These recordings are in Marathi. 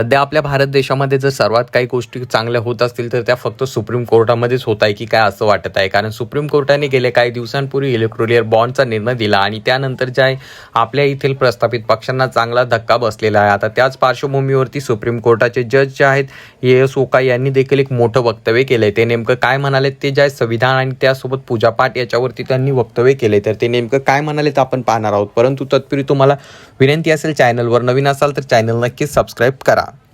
सध्या आपल्या भारत देशामध्ये जर सर्वात काही गोष्टी चांगल्या होत असतील तर त्या फक्त सुप्रीम कोर्टामध्येच होत आहे की काय असं वाटत आहे? कारण सुप्रीम कोर्टाने गेल्या काही दिवसांपूर्वी इलेक्ट्रोलियर बॉन्डचा निर्णय दिला आणि त्यानंतर ज्या आहे आपल्या येथील प्रस्थापित पक्षांना चांगला धक्का बसलेला आहे. आता त्याच पार्श्वभूमीवरती सुप्रीम कोर्टाचे जज जे आहेत ए एस ओका यांनी देखील एक मोठं वक्तव्य केलं आहे ते नेमकं काय म्हणाले ते जे आहे संविधान आणि त्यासोबत पूजापाठ याच्यावरती त्यांनी वक्तव्य केले तर ते नेमकं काय म्हणाले ते आपण पाहणार आहोत. परंतु तत्पूर्वी तुम्हाला विनंती असेल चॅनलवर नवीन असाल तर चॅनल नक्कीच सबस्क्राईब करा.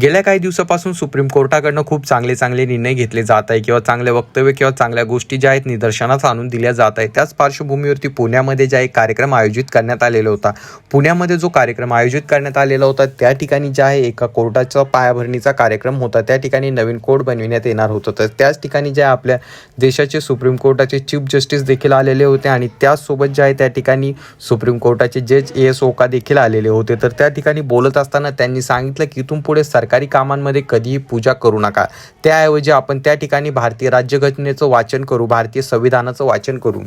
गेल्या काही दिवसापासून सुप्रीम कोर्टाकडनं खूप चांगले चांगले निर्णय घेतले जात आहे किंवा चांगले वक्तव्य किंवा चांगल्या गोष्टी ज्या आहेत निदर्शनास आणून दिल्या जात आहेत. त्याच पार्श्वभूमीवरती पुण्यामध्ये ज्या एक कार्यक्रम आयोजित करण्यात आलेला होता पुण्यामध्ये जो कार्यक्रम आयोजित करण्यात आलेला होता त्या ठिकाणी ज्या आहे एका कोर्टाचा पायाभरणीचा कार्यक्रम होता. त्या ठिकाणी नवीन कोर्ट बनविण्यात येणार होतं. तर त्याच ठिकाणी ज्या आपल्या देशाचे सुप्रीम कोर्टाचे चीफ जस्टिस देखील आलेले होते आणि त्याचसोबत जे आहे त्या ठिकाणी सुप्रीम कोर्टाचे जज ए एस ओका देखील आलेले होते. तर त्या ठिकाणी बोलत असताना त्यांनी सांगितलं की इथून पुढे सरकार सरकारी कामांमध्ये कधीही पूजा करू नका. त्याऐवजी आपण त्या ठिकाणी भारतीय राज्यघटनेचं वाचन करू भारतीय संविधानाचं वाचन करू.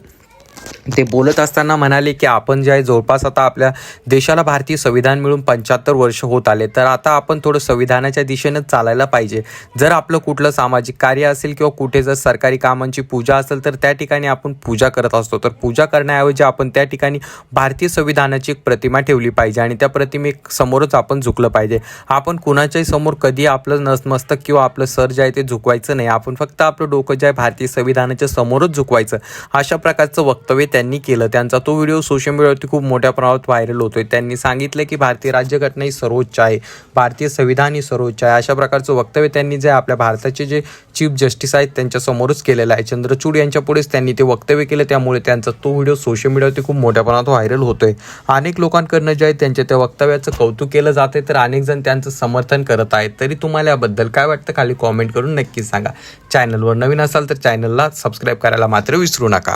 ते बोलत असताना म्हणाले की आपण जे आहे जवळपास आता आपल्या देशाला भारतीय संविधान मिळून पंच्याहत्तर वर्ष होत आले. तर आता आपण थोडं संविधानाच्या दिशेनं चालायला पाहिजे. जर आपलं कुठलं सामाजिक कार्य असेल किंवा कुठे जर सरकारी कामांची पूजा असेल तर त्या ठिकाणी आपण पूजा करत असतो. तर पूजा करण्याऐवजी आपण त्या ठिकाणी भारतीय संविधानाची एक प्रतिमा ठेवली पाहिजे आणि त्या प्रतिमे समोरच आपण झुकलं पाहिजे. आपण कुणाच्याही समोर कधी आपलं नसमस्तक किंवा आपलं सर जे आहे ते झुकवायचं नाही. आपण फक्त आपलं डोकं जे आहे भारतीय संविधानाच्या समोरच झुकवायचं. अशा प्रकारचं वक्तव्य त्यांनी केलं. त्यांचा तो व्हिडिओ सोशल मीडियावरती खूप मोठ्या प्रमाणात व्हायरल होतोय. त्यांनी सांगितलं की भारतीय राज्यघटना ही सर्वोच्च आहे. भारतीय संविधान ही सर्वोच्च आहे. अशा प्रकारचं वक्तव्य त्यांनी जे आपल्या भारताचे जे चीफ जस्टिस आहेत त्यांच्यासमोरच केलेलं आहे. चंद्रचूड यांच्या पुढेच त्यांनी ते वक्तव्य केलं. त्यामुळे त्यांचा तो व्हिडिओ सोशल मीडियावरती खूप मोठ्या प्रमाणात व्हायरल होतोय. अनेक लोकांकडनं जे आहे त्यांच्या त्या वक्तव्याचं कौतुक केलं जाते तर अनेक जण त्यांचं समर्थन करत आहेत. तरी तुम्हाला याबद्दल काय वाटतं? खाली कॉमेंट करून नक्की सांगा. चॅनलवर नवीन असाल तर चॅनलला सबस्क्राईब करायला मात्र विसरू नका.